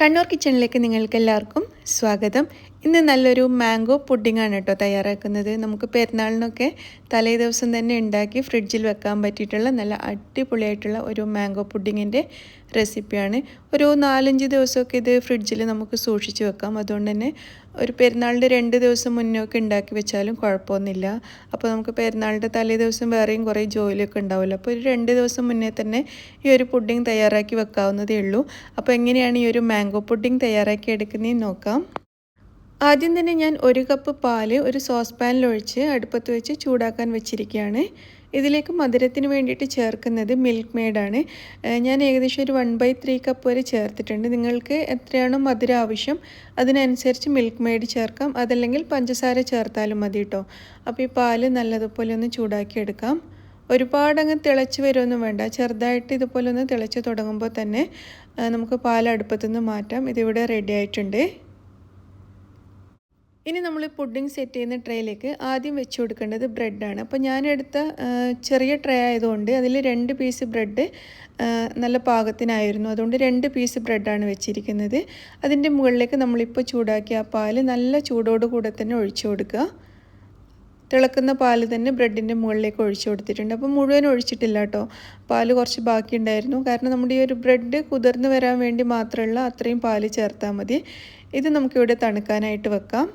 കണ്ണൂർ കിച്ചണിലേക്ക് നിങ്ങൾക്ക് എല്ലാവർക്കും സ്വാഗതം. ഇന്ന് നല്ലൊരു മാംഗോ പുഡിങ്ങാണ് കേട്ടോ തയ്യാറാക്കുന്നത്. നമുക്ക് പെരുന്നാളിനൊക്കെ തലേ ദിവസം തന്നെ ഉണ്ടാക്കി ഫ്രിഡ്ജിൽ വെക്കാൻ പറ്റിയിട്ടുള്ള നല്ല അടിപൊളിയായിട്ടുള്ള ഒരു മാംഗോ പുഡിങ്ങിന്റെ റെസിപ്പിയാണ്. ഒരു നാലഞ്ച് ദിവസമൊക്കെ ഇത് ഫ്രിഡ്ജിൽ നമുക്ക് സൂക്ഷിച്ച് വെക്കാം. അതുകൊണ്ട് തന്നെ ഒരു പെരുന്നാളിന്റെ രണ്ട് ദിവസം മുന്നേ ഒക്കെ ഉണ്ടാക്കി വെച്ചാലും കുഴപ്പമൊന്നുമില്ല. അപ്പോൾ നമുക്ക് പെരുന്നാളിന്റെ തലേ ദിവസം വേറെയും കുറേ ജോലിയൊക്കെ ഉണ്ടാവുമല്ലോ. അപ്പോൾ ഒരു രണ്ട് ദിവസം മുന്നേ തന്നെ ഈ ഒരു പുഡിങ് തയ്യാറാക്കി വെക്കാവുന്നതേ ഉള്ളൂ. അപ്പോൾ എങ്ങനെയാണ് ഈ ഒരു മാംഗോ പുഡിങ് തയ്യാറാക്കി എടുക്കുന്നതെന്ന് നോക്കാം. ആദ്യം തന്നെ ഞാൻ ഒരു കപ്പ് പാൽ ഒരു സോസ് പാനിലൊഴിച്ച് അടുപ്പത്ത് വെച്ച് ചൂടാക്കാൻ വെച്ചിരിക്കുകയാണ്. ഇതിലേക്ക് മധുരത്തിന് വേണ്ടിയിട്ട് ചേർക്കുന്നത് മിൽക്ക് മെയ്ഡാണ് ഞാൻ ഏകദേശം ഒരു വൺ ബൈ ത്രീ കപ്പ് വരെ ചേർത്തിട്ടുണ്ട്. നിങ്ങൾക്ക് എത്രയാണോ മധുരം ആവശ്യം അതിനനുസരിച്ച് മിൽക്ക് മെയ്ഡ് ചേർക്കാം. അതല്ലെങ്കിൽ പഞ്ചസാര ചേർത്താലും മതി കേട്ടോ അപ്പോൾ ഈ പാൽ നല്ലതുപോലെ ഒന്ന് ചൂടാക്കിയെടുക്കാം ഒരുപാടങ്ങ് തിളച്ച് വരുമൊന്നും വേണ്ട. ചെറുതായിട്ട് ഇതുപോലെ ഒന്ന് തിളച്ച് തുടങ്ങുമ്പോൾ തന്നെ നമുക്ക് പാൽ അടുപ്പത്തുനിന്ന് മാറ്റാം. ഇതിവിടെ റെഡി ആയിട്ടുണ്ട്. ഇനി നമ്മൾ പുഡിംഗ് സെറ്റ് ചെയ്യുന്ന ട്രേയിലേക്ക് ആദ്യം വെച്ച് കൊടുക്കേണ്ടത് ബ്രെഡാണ്. അപ്പോൾ ഞാനെടുത്ത ചെറിയ ട്രേ ആയതുകൊണ്ട് അതിൽ രണ്ട് പീസ് ബ്രെഡ് നല്ല പാകത്തിനായിരുന്നു. അതുകൊണ്ട് രണ്ട് പീസ് ബ്രെഡാണ് വെച്ചിരിക്കുന്നത്. അതിന്റെ മുകളിലേക്ക് നമ്മളിപ്പോൾ ചൂടാക്കിയ ആ പാൽ നല്ല ചൂടോട് കൂടെ തന്നെ ഒഴിച്ചു കൊടുക്കുക. തിളക്കുന്ന പാൽ തന്നെ ബ്രെഡിന്റെ മുകളിലേക്ക് ഒഴിച്ചു കൊടുത്തിട്ടുണ്ട്. അപ്പോൾ മുഴുവൻ ഒഴിച്ചിട്ടില്ല കേട്ടോ. പാൽ കുറച്ച് ബാക്കിയുണ്ടായിരുന്നു. കാരണം നമ്മുടെ ഈ ഒരു ബ്രെഡ് കുതിർന്ന് വരാൻ വേണ്ടി മാത്രമുള്ള അത്രയും പാൽ ചേർത്താൽ മതി. ഇത് നമുക്കിവിടെ തണുക്കാനായിട്ട് വെക്കാം.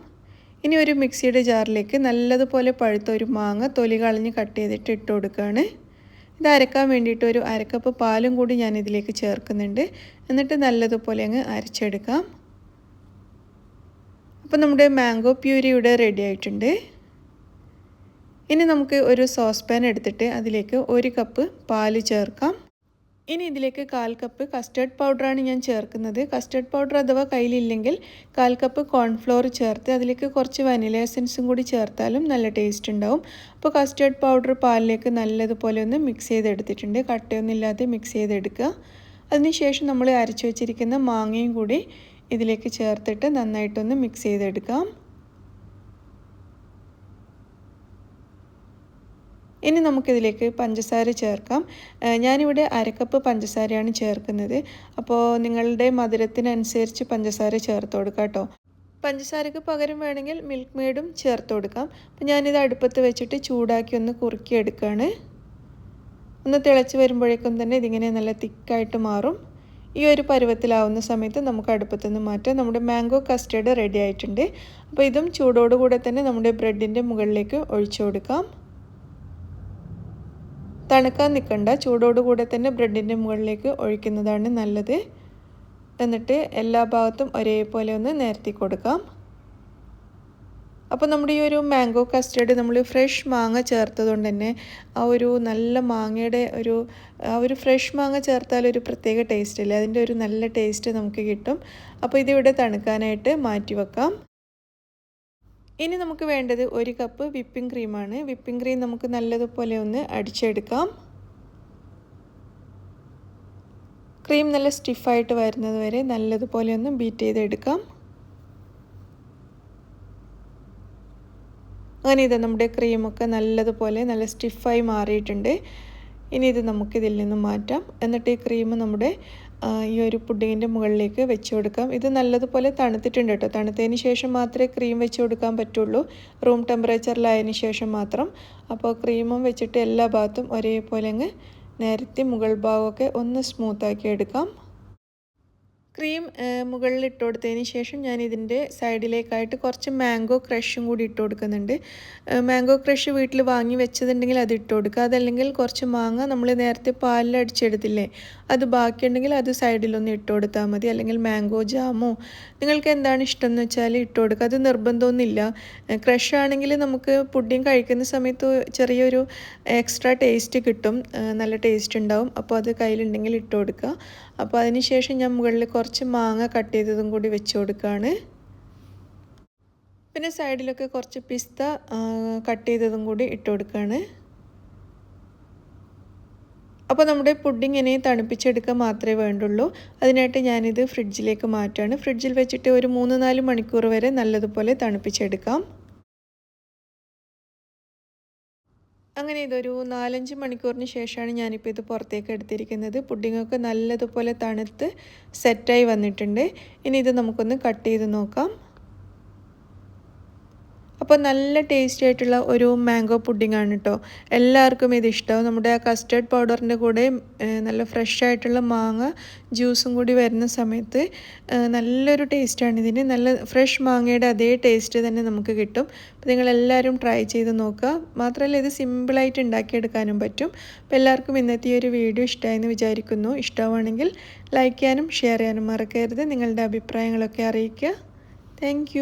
ഇനി ഒരു മിക്സിയുടെ ജാറിലേക്ക് നല്ലതുപോലെ പഴുത്ത ഒരു മാങ്ങ തൊലി കളഞ്ഞ് കട്ട് ചെയ്തിട്ട് ഇട്ട് കൊടുക്കുകയാണ്. ഇത് അരക്കാൻ വേണ്ടിയിട്ട് ഒരു അരക്കപ്പ് പാലും കൂടി ഞാൻ ഇതിലേക്ക് ചേർക്കുന്നുണ്ട്. എന്നിട്ട് നല്ലതുപോലെ അങ്ങ് അരച്ചെടുക്കാം. അപ്പോൾ നമ്മുടെ മാംഗോ പ്യൂരി ഇവിടെ റെഡി ആയിട്ടുണ്ട്. ഇനി നമുക്ക് ഒരു സോസ് പാൻ എടുത്തിട്ട് അതിലേക്ക് ഒരു കപ്പ് പാൽ ചേർക്കാം. ഇനി ഇതിലേക്ക് കാൽ കപ്പ് കസ്റ്റേർഡ് പൗഡറാണ് ഞാൻ ചേർക്കുന്നത്. കസ്റ്റേർഡ് പൗഡർ അഥവാ കയ്യിലില്ലെങ്കിൽ കാൽ കപ്പ് കോൺഫ്ലോർ ചേർത്ത് അതിലേക്ക് കുറച്ച് വനില എസൻസും കൂടി ചേർത്താലും നല്ല ടേസ്റ്റ് ഉണ്ടാവും. അപ്പോൾ കസ്റ്റേർഡ് പൗഡർ പാലിലേക്ക് നല്ലതുപോലെ ഒന്ന് മിക്സ് ചെയ്തെടുത്തിട്ടുണ്ട്. കട്ടയൊന്നുമില്ലാതെ മിക്സ് ചെയ്തെടുക്കുക. അതിനുശേഷം നമ്മൾ അരച്ചു വെച്ചിരിക്കുന്ന മാങ്ങയും കൂടി ഇതിലേക്ക് ചേർത്തിട്ട് നന്നായിട്ടൊന്ന് മിക്സ് ചെയ്തെടുക്കാം. ഇനി നമുക്കിതിലേക്ക് പഞ്ചസാര ചേർക്കാം. ഞാനിവിടെ അരക്കപ്പ് പഞ്ചസാരയാണ് ചേർക്കുന്നത്. അപ്പോൾ നിങ്ങളുടെ മധുരത്തിനനുസരിച്ച് പഞ്ചസാര ചേർത്ത് കൊടുക്കാം കേട്ടോ. പഞ്ചസാരക്ക് പകരം വേണമെങ്കിൽ മിൽക്ക് മെയ്ഡും ചേർത്ത് കൊടുക്കാം. അപ്പം ഞാനിത് അടുപ്പത്ത് വെച്ചിട്ട് ചൂടാക്കി ഒന്ന് കുറുക്കി എടുക്കുകയാണ് ഒന്ന് തിളച്ച് വരുമ്പോഴേക്കും തന്നെ ഇതിങ്ങനെ നല്ല തിക്കായിട്ട് മാറും. ഈ ഒരു പരുവത്തിലാവുന്ന സമയത്ത് നമുക്ക് അടുപ്പത്തു നിന്ന് മാറ്റാം. നമ്മുടെ മാംഗോ കസ്റ്റേർഡ് റെഡി ആയിട്ടുണ്ട്. അപ്പോൾ ഇതും ചൂടോടുകൂടെ തന്നെ നമ്മുടെ ബ്രെഡിന്റെ മുകളിലേക്ക് ഒഴിച്ചു കൊടുക്കാം. തണുക്കാൻ നിൽക്കണ്ട. ചൂടോടുകൂടെ തന്നെ ബ്രെഡിന്റെ മുകളിലേക്ക് ഒഴിക്കുന്നതാണ് നല്ലത്. എന്നിട്ട് എല്ലാ ഭാഗത്തും ഒരേപോലെ ഒന്ന് നേരത്തി കൊടുക്കാം. അപ്പോൾ നമ്മുടെ ഈ ഒരു മാംഗോ കസ്റ്റേർഡ് നമ്മൾ ഫ്രഷ് മാങ്ങ ചേർത്തതുകൊണ്ട് തന്നെ ആ ഒരു നല്ല മാങ്ങയുടെ ഒരു ആ ഒരു ഫ്രഷ് മാങ്ങ ചേർത്താൽ ഒരു പ്രത്യേക ടേസ്റ്റ് അല്ലേ? അതിന്റെ ഒരു നല്ല ടേസ്റ്റ് നമുക്ക് കിട്ടും. അപ്പോൾ ഇതിവിടെ തണുക്കാനായിട്ട് മാറ്റി വെക്കാം. ഇനി നമുക്ക് വേണ്ടത് ഒരു കപ്പ് വിപ്പിംഗ് ക്രീമാണ് വിപ്പിംഗ് ക്രീം നമുക്ക് നല്ലതുപോലെ ഒന്ന് അടിച്ചെടുക്കാം. ക്രീം നല്ല സ്റ്റിഫായിട്ട് വരുന്നത് വരെ നല്ലതുപോലെ ഒന്ന് ബീറ്റ് ചെയ്തെടുക്കാം. അങ്ങനെ ഇത് നമ്മുടെ ക്രീമൊക്കെ നല്ലതുപോലെ നല്ല സ്റ്റിഫായി മാറിയിട്ടുണ്ട്. ഇനി ഇത് നമുക്കിതിൽ നിന്ന് മാറ്റാം. എന്നിട്ട് ഈ ക്രീം നമ്മുടെ ഈ ഒരു പുഡിങ്ങിന്റെ മുകളിലേക്ക് വെച്ച് കൊടുക്കാം. ഇത് നല്ലതുപോലെ തണുത്തിട്ടുണ്ട് കേട്ടോ. തണുത്തതിന് ശേഷം മാത്രമേ ക്രീം വെച്ച് കൊടുക്കാൻ പറ്റുള്ളൂ. റൂം ടെമ്പറേച്ചറിലായതിനു ശേഷം മാത്രം. അപ്പോൾ ക്രീമും വെച്ചിട്ട് എല്ലാ ഭാഗത്തും ഒരേപോലെ അങ്ങ് നേരത്തെ മുകൾ ഭാഗമൊക്കെ ഒന്ന് സ്മൂത്താക്കി എടുക്കാം. ക്രീം മുകളിൽ ഇട്ട് കൊടുത്തതിന് ശേഷം ഞാൻ ഇതിന്റെ സൈഡിലേക്കായിട്ട് കുറച്ച് മാംഗോ ക്രഷും കൂടി ഇട്ട് കൊടുക്കുന്നുണ്ട്. മാംഗോ ക്രഷ് വീട്ടിൽ വാങ്ങി വെച്ചതുണ്ടെങ്കിൽ അത് ഇട്ട് കൊടുക്കുക. അതല്ലെങ്കിൽ കുറച്ച് മാങ്ങ നമ്മൾ നേരത്തെ പാലിൽ അടിച്ചെടുത്തില്ലേ അത് ബാക്കിയുണ്ടെങ്കിൽ അത് സൈഡിലൊന്ന് ഇട്ട് കൊടുത്താൽ മതി. അല്ലെങ്കിൽ മാംഗോ ജാമോ നിങ്ങൾക്ക് എന്താണ് ഇഷ്ടം എന്ന് വെച്ചാൽ ഇട്ട് കൊടുക്കുക. അത് നിർബന്ധമൊന്നുമില്ല. ക്രഷ് ആണെങ്കിൽ നമുക്ക് പുഡിങ് കഴിക്കുന്ന സമയത്ത് ചെറിയൊരു എക്സ്ട്രാ ടേസ്റ്റ് കിട്ടും. നല്ല ടേസ്റ്റ് ഉണ്ടാവും. അപ്പോൾ അത് കയ്യിലുണ്ടെങ്കിൽ ഇട്ട് കൊടുക്കുക. അപ്പോൾ അതിന് ശേഷം ഞാൻ മുകളിൽ മാങ്ങ കട്ട് ചെയ്തതും കൂടി വെച്ച് കൊടുക്കുകയാണ് പിന്നെ സൈഡിലൊക്കെ കുറച്ച് പിസ്ത കട്ട് ചെയ്തതും കൂടി ഇട്ട് കൊടുക്കുകയാണ് അപ്പോൾ നമ്മുടെ പുഡിങ് ഇനി തണുപ്പിച്ചെടുക്കാൻ മാത്രമേ വേണ്ടുള്ളൂ. അതിനായിട്ട് ഞാനിത് ഫ്രിഡ്ജിലേക്ക് മാറ്റുകയാണ് ഫ്രിഡ്ജിൽ വെച്ചിട്ട് ഒരു മൂന്ന് നാല് മണിക്കൂർ വരെ നല്ലതുപോലെ തണുപ്പിച്ചെടുക്കാം. അങ്ങനെ ഇതൊരു നാലഞ്ച് മണിക്കൂറിന് ശേഷമാണ് ഞാനിപ്പോൾ ഇത് പുറത്തേക്ക് എടുത്തിരിക്കുന്നത്. പുഡിങ്ങൊക്കെ നല്ലതുപോലെ തണുത്ത് സെറ്റായി വന്നിട്ടുണ്ട്. ഇനി ഇത് നമുക്കൊന്ന് കട്ട് ചെയ്ത് നോക്കാം. അപ്പോൾ നല്ല ടേസ്റ്റി ആയിട്ടുള്ള ഒരു മാംഗോ പുഡിംഗ് ആണ് കേട്ടോ എല്ലാവർക്കും ഇത് ഇഷ്ടമാവും നമ്മുടെ ആ കസ്റ്റേർഡ് പൗഡറിന്റെ കൂടെ നല്ല ഫ്രഷ് ആയിട്ടുള്ള മാങ്ങ ജ്യൂസും കൂടി വരുന്ന സമയത്ത് നല്ലൊരു ടേസ്റ്റാണ് ഇതിന്. നല്ല ഫ്രഷ് മാങ്ങയുടെ അതേ ടേസ്റ്റ് തന്നെ നമുക്ക് കിട്ടും. അപ്പോൾ നിങ്ങളെല്ലാവരും ട്രൈ ചെയ്ത് നോക്കുക. മാത്രമല്ല ഇത് സിമ്പിളായിട്ട് ഉണ്ടാക്കിയെടുക്കാനും പറ്റും. അപ്പോൾ എല്ലാവർക്കും ഇന്നത്തെ ഈ ഒരു വീഡിയോ ഇഷ്ടമായെന്ന് വിചാരിക്കുന്നു. ഇഷ്ടമാണെങ്കിൽ ലൈക്ക് ചെയ്യാനും ഷെയർ ചെയ്യാനും മറക്കരുത്. നിങ്ങളുടെ അഭിപ്രായങ്ങളൊക്കെ അറിയിക്കുക. താങ്ക്